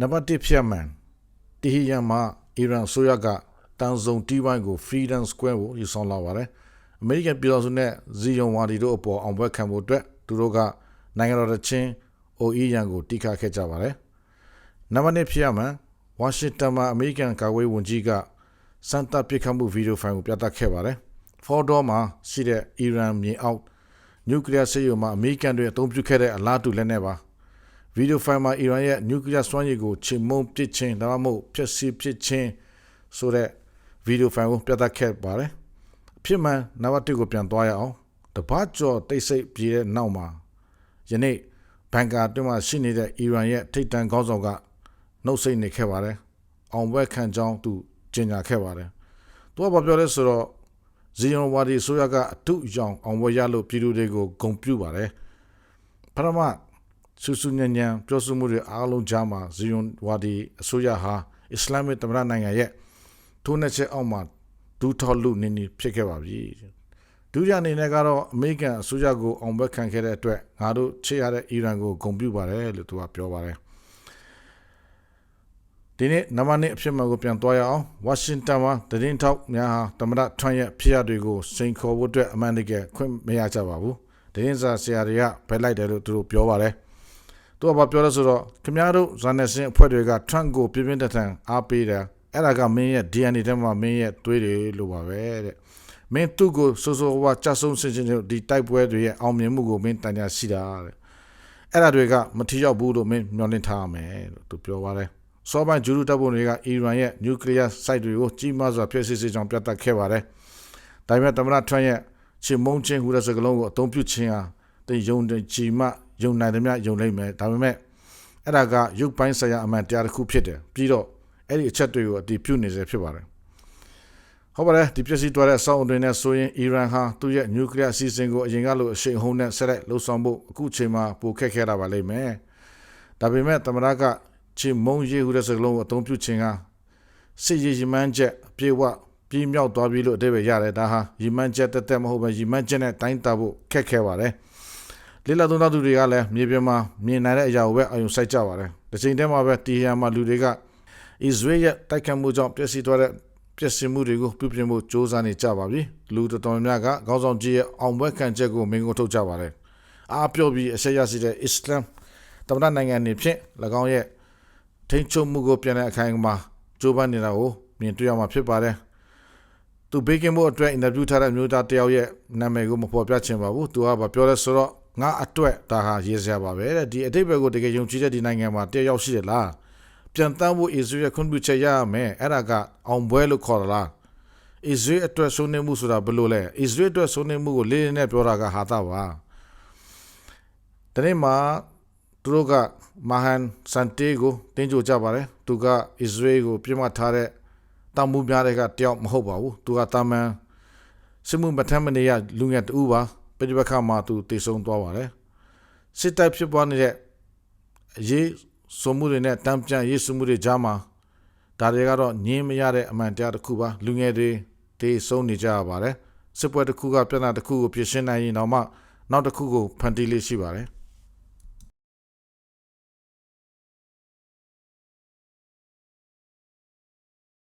နံပါတ်1ဖြစ်မှန်တီဟီယန်မှာအီရန်ဆိုရကတန်ဆုံတီးပိုင်းကို Freedom Square ကိုယူဆောင်လာပါတယ်အမေရိကန်ပြည်တော်စုနဲ့ဇီယွန်ဝါဒီတို့အပေါ်အောင်ပွဲခံဖို့အတွက်သူတို့ကနိုင်ငံတော်တချင်းအိုအီရန်ကိုတိခတ်ခဲ့ကြပါတယ်နံပါတ်2ဖြစ်မှန်ဝါရှင်တန်မှာအမေရိကန်ကာကွယ်ဝန်ကြီးကစန်တာပစ်ခတ်မှုဗီဒီယိုဖိုင်ကိုပြသခဲ့ပါတယ်ဖော်ဒေါ်မှာရှိတဲ့အီရန်မြေအောက်နျူကလ িয়ার စစ်ရုံမှာအမေရိကန်တွေအသုံးပြုခဲ့တဲ့အလားတူလက်နက်ပါ ဗီဒီယိုဖိုင်မှာအီရန်ရဲ့နျူကလ িয়ার စွမ်းရည်ကိုချေမှုန်းပစ်ခြင်းဒါမှမဟုတ်ဖျက်ဆီးပစ်ခြင်းဆိုတဲ့ဗီဒီယိုဖိုင်ကိုပြသခဲ့ပါတယ်အဖြစ်မှန်နံပါတ်1ကိုပြန်သွားရအောင်တပတ်ကျော်တိတ်ဆိတ်ပြေးတဲ့နောက်မှာယနေ့ဘန်ကာတွင်မှာရှိနေတဲ့အီရန်ရဲ့ထိပ်တန်းခေါင်းဆောင်ကနှုတ်ဆက်နေခဲ့ပါတယ်အောင်ပွဲခံကြောင်းသူကြေညာခဲ့ပါတယ်သူကဘာပြောလဲဆိုတော့ဇီယွန်ဝါဒီဆိုရကအထုရောင်အောင်ပွဲရလို့ပြည်သူတွေကိုဂုံပြုပါတယ်ပထမ ဆူဆူညံ့ညံ့ပြောဆိုမှုတွေအားလုံးကြားမှာဇီယွန်ဝါဒီအစိုးရဟာအစ္စလာမစ်သမ္မတနိုင်ငံရဲ့ထိုးနှက်ချက်အောက်မှာဒူးထော်လူနေနေဖြစ်ခဲ့ပါပြီဒုတိယအနေနဲ့ကတော့အမေရိကန်အစိုးရကိုအောင်ပွဲခံခဲ့တဲ့အတွက်ငါတို့ချစ်ရတဲ့အီရန်ကိုဂုံပြုပါတယ်လို့သူကပြောပါတယ်ဒီနေ့နံပါတ်1အဖြစ်မှန်ကိုပြန်သွားရအောင်ဝါရှင်တန်မှာတရင်ထောက်များဟာသမ္မတထရန့်ရဲ့ဖြစ်ရပ်တွေကိုစိန်ခေါ်ဖို့အတွက်အမှန်တကယ်ခွင့်မရကြပါဘူးတရင်စာဆရာတွေကဖယ်လိုက်တယ်လို့သူတို့ပြောပါတယ် သူကဘာပြောလဲဆိုတော့ခင်ဗျားတို့ဇာနယ်စင်အဖွဲ့တွေကထရန့်ကိုပြင်းပြင်းထန်ထန်အားပေးတယ်အဲ့ဒါကမင်းရဲ့ DNA ထဲမှာမင်းရဲ့သွေးတွေလို့ပါပဲတဲ့မင်းသူ့ကိုစိုးစိုးဝါကြဆုံစင်ချင်းဒီတိုက်ပွဲတွေရဲ့အောင်မြင်မှုကိုမင်းတန်ညာရှိတာတဲ့အဲ့ဒါတွေကမထီရောက်ဘူးလို့မင်းမျှော်လင့်ထားရမယ်လို့သူပြောပါတယ်စောပိုင်းဂျူရူတပ်ဖွဲ့တွေကအီရန်ရဲ့နျူကလ িয়ার စိုက်တွေကိုကြီးမားစွာဖျက်ဆီးစေကြောင်းပြသခဲ့ပါတယ်ဒါပေမဲ့သမ္မတထရန့်ရဲ့ချေမုန်းခြင်းဟူတဲ့စကားလုံးကိုအသုံးပြုခြင်းဟာတင်ယုံတယ်ကြီးမှ ယုံနိုင်တယ်မြယုံနိုင်မယ်ဒါပေမဲ့အဲ့ဒါကရုပ်ပိုင်းဆိုင်ရာအမှန်တရားတစ်ခုဖြစ်တယ်ပြီးတော့အဲ့ဒီအချက်တွေကိုအတည်ပြုနေစေဖြစ်ပါတယ်ဟုတ်ပါတယ်ဒီပြည့်စည်သွားတဲ့အဆောက်အုံတွေနဲ့ဆိုရင်အီရန်ဟာသူ့ရဲ့နျူကလ িয়ার အစီအစဉ်ကိုအရင်ကလိုအရှိန်ဟုန်နဲ့ဆက်လက်လှုပ်ဆောင်ဖို့အခုချိန်မှာပိုခက်ခဲတာပါလိမ့်မယ်ဒါပေမဲ့သမ္မတကချေမုံရေးဟူတဲ့စကားလုံးကိုအသုံးပြုခြင်းကစစ်ရေးရည်မှန်းချက်အပြည့်အဝပြင်းမြောက်သွားပြီလို့အဓိပ္ပာယ်ရတယ်ဒါဟာရည်မှန်းချက်တက်တက်မဟုတ်ပဲရည်မှန်းချက်နဲ့တိုင်းတာဖို့ခက်ခဲပါတယ် လိလာသုံးသားသူတွေကလည်းမြေပြင်မှာမြင်နိုင်တဲ့အရာကိုပဲအယုံစိုက်ကြပါတယ်ဒီချိန်တည်းမှာပဲတီဟီယန်မှာလူတွေကအစ္စရေးရဲ့တိုက်ခတ်မှုကြောင့်ပျက်စီးသွားတဲ့ပျက်စီးမှုတွေကိုပြုပြင်ဖို့စ조사နေကြပါပြီလူတော်တော်များများကခေါင်းဆောင်ကြီးရဲ့အောင်ပွဲခံချက်ကိုမင်းကိုထုတ်ကြပါတယ်အားပြောပြီးအဆက်ရရှိတဲ့အစ္စလမ်တမန်နိုင်ငံနေဖြင့်၎င်းရဲ့ထိန်းချုပ်မှုကိုပြန်တဲ့အခိုင်အမာကြိုးပမ်းနေတာကိုမြင်တွေ့ရမှာဖြစ်ပါတယ်သူဘေကင်ဖို့အတွက်အင်တာဗျူးထားတဲ့မျိုးသားတယောက်ရဲ့နာမည်ကိုမဖော်ပြချင်ပါဘူးသူကဘာပြောလဲဆိုတော့ ငါအတွက်ဒါဟာရေးစရာပါပဲတဲ့ဒီအတိတ်ဘက်ကိုတကယ်ယုံကြည်တဲ့ဒီနိုင်ငံမှာတယောက်ရှိတယ်လားပြန်တမ်းဖို့အစ္စရေးခွင့်ပြုချက်ရရမယ်အဲ့ဒါကအောင်ပွဲလို့ခေါ်တာလားအစ္စရေးအတွက်ဆုံးနေမှုဆိုတာဘယ်လိုလဲအစ္စရေးအတွက်ဆုံးနေမှုကိုလေးလေးနဲ့ပြောတာကဟာတာပါတနေ့မှာသူတို့ကမာဟန်စန်တေကိုတင်းကြိုကြပါတယ်သူကအစ္စရေးကိုပြစ်မှတ်ထားတဲ့တောင်မှုများတဲ့ကတယောက်မဟုတ်ပါဘူးသူကတာမန်စစ်မှုမထမ်းမနေရလူငယ်တူပါ ပြိပခါမှာသူတည်ဆုံသွားပါတယ်စစ်တပ်ဖြစ်ပွားနေတဲ့အရေးစုံမှုတွေနဲ့တံပြန်ရေးစုမှုတွေကြားမှာဒါတွေကတော့ညင်းမရတဲ့အမှန်တရားတစ်ခုပါလူငယ်တွေတည်ဆုံနေကြရပါတယ်စစ်ပွဲတစ်ခုကပြဿနာတစ်ခုကိုဖြေရှင်းနိုင်ရင်တော့မှနောက်တစ်ခုကိုဖန်တီးလေးရှိပါတယ်